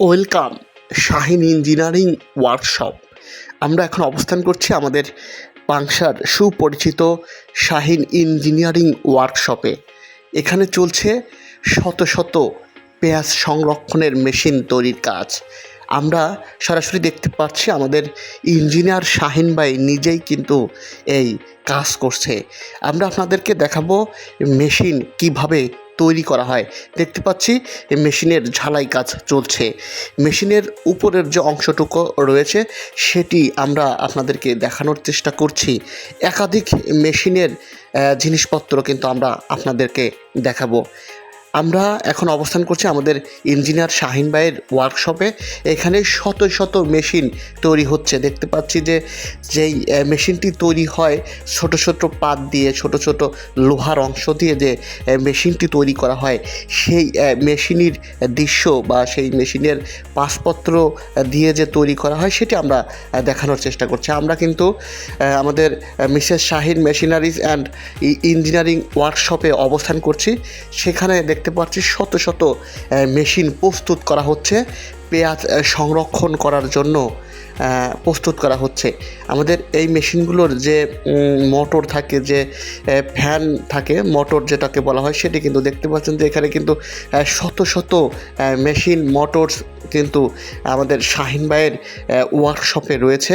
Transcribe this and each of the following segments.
Welcome, Shahin engineering workshop. আমরা এখন অবস্থান করছি আমাদের পাংশার সুপরিচিত শাহিন ইঞ্জিনিয়ারিং ওয়ার্কশপে। এখানে চলছে শত শত পেঁয়াজ সংরক্ষণের মেশিন তৈরির কাজ। আমরা সরাসরি দেখতে পাচ্ছি আমাদের ইঞ্জিনিয়ার শাহিন ভাই নিজেই কিন্তু এই কাজ করছে। আমরা আপনাদেরকে দেখাবো মেশিন কীভাবে তৈরি করা হয়। দেখতে পাচ্ছি মেশিনের ঝালাই কাজ চলছে। মেশিনের উপরের যে অংশটুকু রয়েছে, সেটি আমরা আপনাদেরকে দেখানোর চেষ্টা করছি। একাধিক মেশিনের জিনিসপত্র কিন্তু আমরা আপনাদেরকে দেখাবো। আমরা এখন অবস্থান করছি আমাদের ইঞ্জিনিয়ার শাহিন ভাইয়ের ওয়ার্কশপে এখানে শত শত মেশিন তৈরি হচ্ছে। দেখতে পাচ্ছি যে, যেই মেশিনটি তৈরি হয়, ছোট ছোট পাত দিয়ে, ছোট ছোট লোহার অংশ দিয়ে যে মেশিনটি তৈরি করা হয়, সেই মেশিনের দৃশ্য বা সেই মেশিনের পাসপত্র দিয়ে যে তৈরি করা হয়, সেটি আমরা দেখানোর চেষ্টা করছি। আমরা কিন্তু আমাদের Mrs Shahin machineries and engineering ওয়ার্কশপে অবস্থান করছি। সেখানে দেখতে পাচ্ছি শত শত মেশিন প্রস্তুত করা হচ্ছে পেঁয়াজ সংরক্ষণ করার জন্য। প্রস্তুত করা হচ্ছে। আমাদের এই মেশিনগুলোর যে মোটর থাকে, যে ফ্যান থাকে, মোটর যেটাকে বলা হয়, সেটি কিন্তু দেখতে পাচ্ছেন যে, এখানে কিন্তু শত শত মেশিন, মোটরস কিন্তু আমাদের শাহিন ভাইয়ের ওয়ার্কশপে রয়েছে।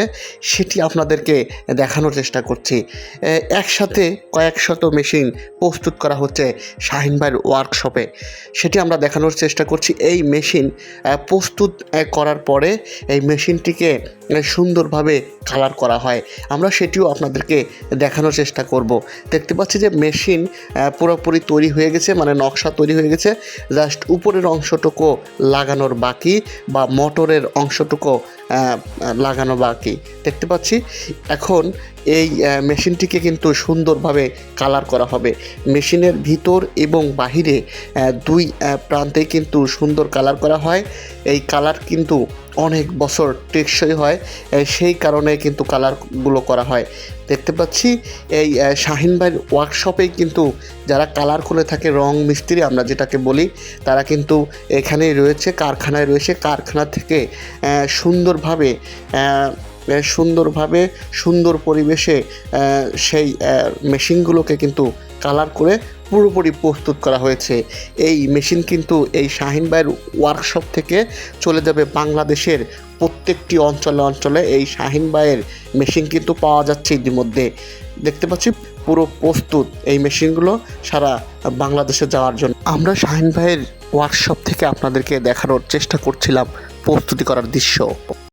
সেটি আপনাদেরকে দেখানোর চেষ্টা করছি। একসাথে কয়েক শত মেশিন প্রস্তুত করা হচ্ছে শাহিন ভাইয়ের ওয়ার্কশপে সেটি আমরা দেখানোর চেষ্টা করছি। এই মেশিন প্রস্তুত করার পরে এই মেশিনটিকে সুন্দরভাবে কালার করা হয়। আমরা সেটিও আপনাদেরকে দেখানোর চেষ্টা করব। দেখতে পাচ্ছি যে মেশিন পুরোপুরি তৈরি হয়ে গেছে মানে নকশা তৈরি হয়ে গেছে। জাস্ট উপরের অংশটুকু লাগানোর বাকি বা মোটরের অংশটুকু লাগানো বাকি। দেখতে পাচ্ছি, এখন এই মেশিনটিকে কিন্তু সুন্দরভাবে কালার করা হবে। মেশিনের ভিতর এবং বাহিরে দুই আহ, প্রান্তেই কিন্তু সুন্দর কালার করা হয়। এই কালার কিন্তু অনেক বছর টেকসই হয় সেই কারণে কিন্তু কালারগুলো করা হয়। দেখতে পাচ্ছি এই আহ, শাহিন ভাইয়ের ওয়ার্কশপেই কিন্তু যারা কালার করে থাকে রং মিস্ত্রি আমরা যেটাকে বলি তারা কিন্তু এখানেই রয়েছে কারখানায় রয়েছে। কারখানা থেকে সুন্দরভাবে সুন্দরভাবে, সুন্দর পরিবেশে সেই মেশিনগুলোকে কিন্তু কালার করে পুরোপুরি প্রস্তুত করা হয়েছে। এই মেশিন কিন্তু এই শাহিন ভাইয়ের ওয়ার্কশপ থেকে চলে যাবে বাংলাদেশের প্রত্যেকটি অঞ্চলে অঞ্চলে। এই শাহিন ভাইয়ের মেশিন কিন্তু পাওয়া যাচ্ছে ইতিমধ্যে। দেখতে পাচ্ছি পুরো প্রস্তুত এই মেশিনগুলো সারা বাংলাদেশে যাওয়ার জন্য। আমরা শাহিন ভাইয়ের ওয়ার্কশপ থেকে আপনাদেরকে দেখানোর চেষ্টা করছিলাম প্রস্তুতি করার দৃশ্য।